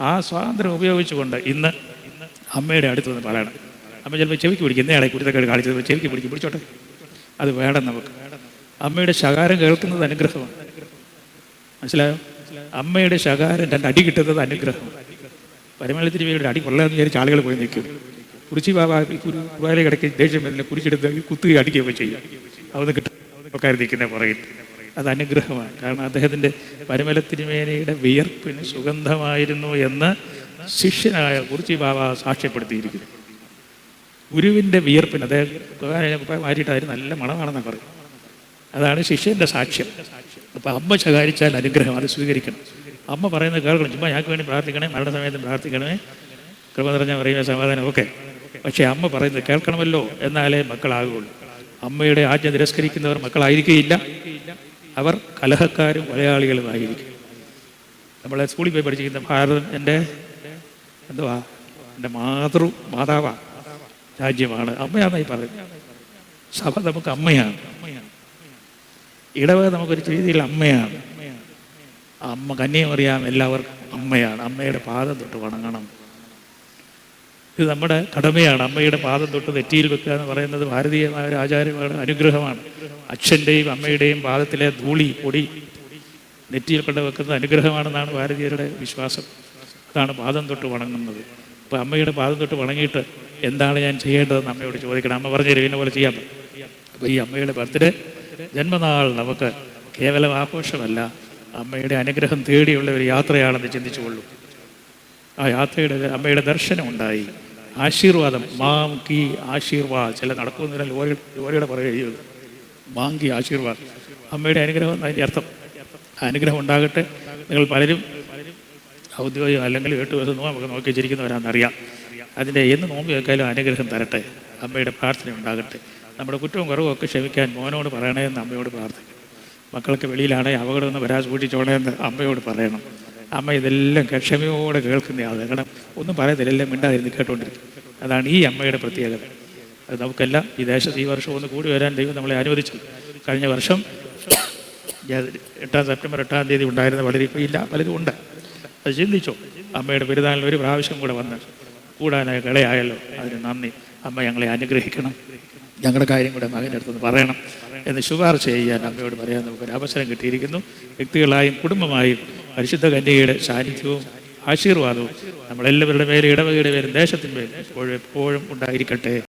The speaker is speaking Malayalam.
ആ സ്വാതന്ത്ര്യം ഉപയോഗിച്ചുകൊണ്ട് ഇന്ന് അമ്മയുടെ അടുത്ത് വന്ന് പറയണം അമ്മ ചിലപ്പോൾ ചെവിക്ക് പിടിക്കും. ഇന്നയാളെ കുരുത്തക്കേട് കാണിച്ചത് ചെവിക്ക് പിടിക്കും. പിടിച്ചോട്ടെ. അത് വേണം നമുക്ക്. അമ്മയുടെ ശകാരം കേൾക്കുന്നത് അനുഗ്രഹമാണ്. മനസ്സിലായോ? അമ്മയുടെ ശകാരം രണ്ട് അടി കിട്ടുന്നത് അനുഗ്രഹം പരിമളത്തിന് വേണ്ടി അടി കൊള്ളാന്ന് വിചാരിച്ച് ആളുകൾ പോയി നിൽക്കും. കുറിച്ചി ബാബ കിടക്കി ദേഷ്യം വരുന്നില്ല കുറിച്ചെടുത്ത് കുത്തുകയും അടിക്കുകയൊക്കെ ചെയ്യും. അതൊന്ന് കിട്ടും ആൾക്കാർ നിൽക്കുന്ന പുറകിൽ. അത് അനുഗ്രഹമാണ് കാരണം അദ്ദേഹത്തിന്റെ പരിമലത്തിരുമേനയുടെ വിയർപ്പിന് സുഗന്ധമായിരുന്നു എന്ന് ശിഷ്യനായ കുറിച്ചി ബാബ സാക്ഷ്യപ്പെടുത്തിയിരിക്കുന്നു. ഗുരുവിന്റെ വിയർപ്പിന് അദ്ദേഹം മാറ്റിയിട്ടായിരുന്നു നല്ല മണമാണെന്ന് പറയും അതാണ് ശിഷ്യന്റെ സാക്ഷ്യം. അപ്പം അമ്മ ശകാരിച്ചാൽ അനുഗ്രഹം അത് സ്വീകരിക്കണം. അമ്മ പറയുന്നത് കേൾക്കണം. ചുമ്മാ ഞങ്ങൾക്ക് വേണ്ടി പ്രാർത്ഥിക്കണേ മരണ സമയത്ത് പ്രാർത്ഥിക്കണമേ കൃപ നിറഞ്ഞ പറയുന്ന സമാധാനം ഒക്കെ. പക്ഷേ അമ്മ പറയുന്നത് കേൾക്കണമല്ലോ എന്നാലേ മക്കളാകുള്ളൂ അമ്മയുടെ ആജ്ഞ തിരസ്കരിക്കുന്നവർ മക്കളായിരിക്കുകയില്ല. അവർ കലഹക്കാരും മലയാളികളുമായിരിക്കും നമ്മളെ സ്കൂളിൽ പോയി പഠിച്ചിരിക്കുന്ന ഭാരതം എന്റെ എന്തുവാ? എന്റെ മാതൃ മാതാവാണ് രാജ്യമാണ്. അമ്മയാണെന്നായി പറയുന്നത്. സഭ നമുക്ക് അമ്മയാണ്. ഇടവക നമുക്കൊരു രീതിയിൽ അമ്മയാണ്. അമ്മ കന്യമറിയാം എല്ലാവർക്കും അമ്മയാണ്. അമ്മയുടെ പാദം തൊട്ട് വണങ്ങണം. ഇത് നമ്മുടെ കടമയാണ്. അമ്മയുടെ പാദം തൊട്ട് നെറ്റിയിൽ വെക്കുക എന്ന് പറയുന്നത് ഭാരതീയമായ ഒരു ആചാരമാണ് അനുഗ്രഹമാണ്. അച്ഛന്റെയും അമ്മയുടെയും പാദത്തിലെ ധൂളി പൊടി നെറ്റിയിൽ കൊണ്ട് വെക്കുന്നത് അനുഗ്രഹമാണെന്നാണ് ഭാരതീയരുടെ വിശ്വാസം. അതാണ് പാദം തൊട്ട് വണങ്ങുന്നത്. അപ്പോൾ അമ്മയുടെ പാദം തൊട്ട് വണങ്ങിയിട്ട് എന്താണ് ഞാൻ ചെയ്യേണ്ടതെന്ന് അമ്മയോട് ചോദിക്കണം. അമ്മ പറഞ്ഞു തരും പോലെ പറ്റും അപ്പോൾ ഈ അമ്മയുടെ ബർത്ത്ഡേ ജന്മനാൾ നമുക്ക് കേവലം ആഘോഷമല്ല. അമ്മയുടെ അനുഗ്രഹം തേടിയുള്ള ഒരു യാത്രയാണെന്ന് ചിന്തിച്ചുകൊള്ളൂ. ആ യാത്രയുടെ അമ്മയുടെ ദർശനം ഉണ്ടായി ആശീർവാദം മാം കി ആശീർവാദ് ചില നടക്കുന്നില്ല ലോറി ലോറിയുടെ പറയുക മാങ്കി ആശീർവാദ് അമ്മയുടെ അനുഗ്രഹം എന്നതിന്റെ അർത്ഥം? അനുഗ്രഹം ഉണ്ടാകട്ടെ. നിങ്ങൾ പലരും ഔദ്യോഗിക അല്ലെങ്കിൽ എട്ട് ദിവസം നമുക്ക് നോക്കി ചിരിക്കുന്നവരാണെന്നറിയാം അതിന്റെ എന്ന് നോമ്പ് വെക്കാലും അനുഗ്രഹം തരട്ടെ. അമ്മയുടെ പ്രാർത്ഥന ഉണ്ടാകട്ടെ. നമ്മുടെ കുറ്റവും കുറവും ഒക്കെ ക്ഷമിക്കാൻ മോനോട് പറയണേ എന്ന് അമ്മയോട് പ്രാർത്ഥിക്കും. മക്കൾക്ക് വെളിയിലാണെങ്കിൽ അപകടമൊന്നും വരാൻ സൂക്ഷിച്ചോണേ എന്ന് അമ്മയോട് പറയണം. അമ്മ ഇതെല്ലാം കേ- ക്ഷമയോടെ കേൾക്കുന്നയാൾ കാരണം ഒന്നും പറയത്തില്ല എല്ലാം മിണ്ടാതിരുന്ന് കേട്ടുകൊണ്ടിരിക്കും അതാണ് ഈ അമ്മയുടെ പ്രത്യേകത. അത് നമുക്കെല്ലാം ഈ ദേശത്ത് ഈ വർഷം ഒന്ന് കൂടി വരാൻ ദൈവം നമ്മളെ അനുവദിച്ചു. കഴിഞ്ഞ വർഷം എട്ടാം സെപ്റ്റംബർ എട്ടാം തീയതി ഉണ്ടായിരുന്ന വളരെ ഇപ്പോൾ ഇല്ല പലതും ഉണ്ട്. അത് ചിന്തിച്ചോ? അമ്മയുടെ പെരുന്നാളിൽ ഒരു പ്രാവശ്യം കൂടെ വന്ന് കൂടാനായ കളയായല്ലോ അതിന് നന്ദി. അമ്മ ഞങ്ങളെ അനുഗ്രഹിക്കണം. ഞങ്ങളുടെ കാര്യം കൂടെ മകന്റെ അടുത്തൊന്ന് പറയണം എന്ന് ശുപാർശ ചെയ്യാൻ അമ്മയോട് പറയാൻ നമുക്കൊരു അവസരം കിട്ടിയിരിക്കുന്നു. വ്യക്തികളായും കുടുംബമായും പരിശുദ്ധ കന്യകയുടെ സാന്നിധ്യവും ആശീർവാദവും. നമ്മളെല്ലാവരുടെ പേര് ഇടവകയുടെ പേരും ദേശത്തിന്റെ പേരും എപ്പോഴും എപ്പോഴും ഉണ്ടായിരിക്കട്ടെ.